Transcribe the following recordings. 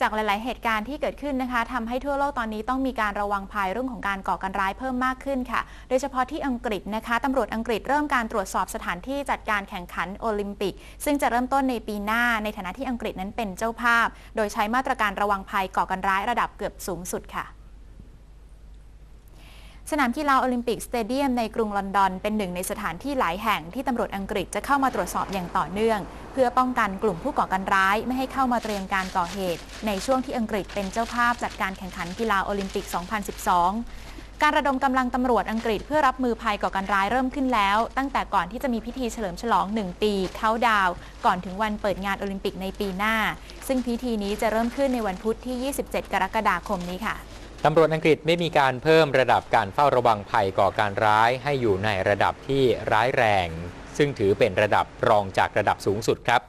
จากหลาย ๆ เหตุการณ์ที่เกิดขึ้นนะคะทำให้ทั่วโลกตอนนี้ต้องมีการระวังภัยเรื่องของการก่อการร้ายเพิ่มมากขึ้นค่ะ โดยเฉพาะที่อังกฤษนะคะตำรวจอังกฤษเริ่มการตรวจสอบสถานที่จัดการแข่งขันโอลิมปิก ซึ่งจะเริ่มต้นในปีหน้าในฐานะที่อังกฤษนั้นเป็นเจ้าภาพ โดยใช้มาตรการระวังภัยก่อการร้ายระดับเกือบสูงสุดค่ะ สนามกีฬาโอลิมปิกสเตเดียมในกรุงลอนดอน เป็นหนึ่งในสถานที่หลายแห่งที่ตำรวจอังกฤษจะเข้ามาตรวจสอบอย่างต่อเนื่อง เพื่อป้องกันกลุ่มผู้ก่อการร้ายไม่ให้เข้ามาเตรียมการก่อเหตุ ในช่วงที่อังกฤษเป็นเจ้าภาพจัดการแข่งขันกีฬาโอลิมปิก 2012การระดมกำลังตำรวจอังกฤษเพื่อรับมือภัยก่อการร้ายเริ่มขึ้นแล้ว ตั้งแต่ก่อนที่จะมีพิธีเฉลิมฉลอง 1 ปีเขาดาว ก่อนถึงวันเปิดงานโอลิมปิกในปีหน้า ซึ่งพิธีนี้จะเริ่มขึ้นในวันพุธที่ 27 กรกฎาคมนี้ค่ะ ตำรวจอังกฤษไม่มีการเพิ่มระดับการเฝ้าระวังภัยก่อการร้ายให้อยู่ในระดับที่ร้ายแรง ซึ่งถือเป็นระดับรองจากระดับสูงสุดครับ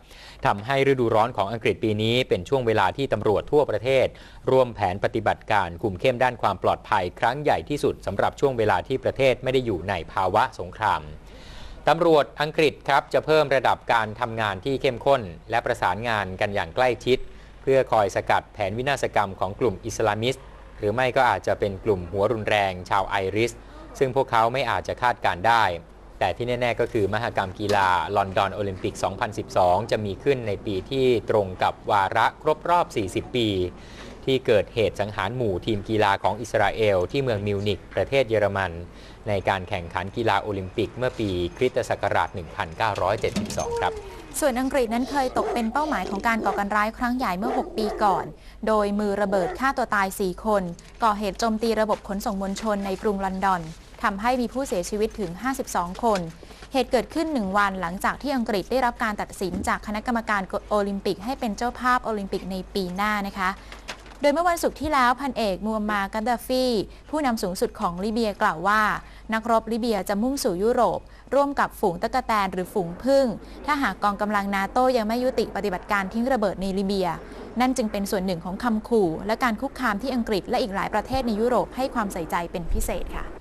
ทำให้ฤดูร้อนของอังกฤษปีนี้ เป็นช่วงเวลาที่ตำรวจทั่วประเทศ ร่วมแผนปฏิบัติการคุมเข้มด้านความปลอดภัย ครั้งใหญ่ที่สุดสำหรับช่วงเวลาที่ประเทศไม่ได้อยู่ในภาวะสงครามตำรวจอังกฤษครับจะเพิ่มระดับการทำงานที่เข้มข้น และประสานงานกันอย่างใกล้ชิด เพื่อคอยสกัดแผนวินาศกรรมของกลุ่มอิสลามิสต์ หรือไม่ก็อาจจะเป็นกลุ่มหัวรุนแรงชาวไอริส ซึ่งพวกเขาไม่อาจจะคาดการได้ แต่ที่แน่ ๆ ก็คือมหกรรมกีฬาลอนดอนโอลิมปิก 2012 จะมีขึ้นในปีที่ตรงกับวาระครบรอบ 40 ปี ที่เกิดเหตุสังหารหมู่ทีมกีฬาของอิสราเอล ที่เมืองมิวนิกประเทศเยอรมัน ในการแข่งขันกีฬาโอลิมปิกเมื่อปีคริสตศักราช 1972 ครับส่วนอังกฤษนั้นเคยตกเป็นเป้าหมายของการก่อการร้ายครั้งใหญ่เมื่อ 6 ปีก่อน โดยมือระเบิดฆ่าตัวตาย 4 คน ก่อเหตุโจมตีระบบขนส่งมวลชนในกรุงลอนดอนทำให้มีผู้เสียชีวิตถึง 52 คน เหตุเกิดขึ้น 1 วันหลังจากที่อังกฤษได้รับการตัดสินจากคณะกรรมการโอลิมปิกให้เป็นเจ้าภาพโอลิมปิกในปีหน้านะคะ โดยเมื่อวันศุกร์ที่แล้วพันเอกมูฮัมมาดกัดดาฟี ผู้นำสูงสุดของลิเบียกล่าวว่า นักรบลิเบียจะมุ่งสู่ยุโรป ร่วมกับฝูงตะกะแตนหรือฝูงพึ่ง ถ้าหากกองกำลังนาโต้ยังไม่ยุติปฏิบัติการทิ้งระเบิดในลิเบีย นั่นจึงเป็นส่วนหนึ่งของคำขู่ และการคุกคามที่อังกฤษและอีกหลายประเทศในยุโรปให้ความใส่ใจเป็นพิเศษค่ะ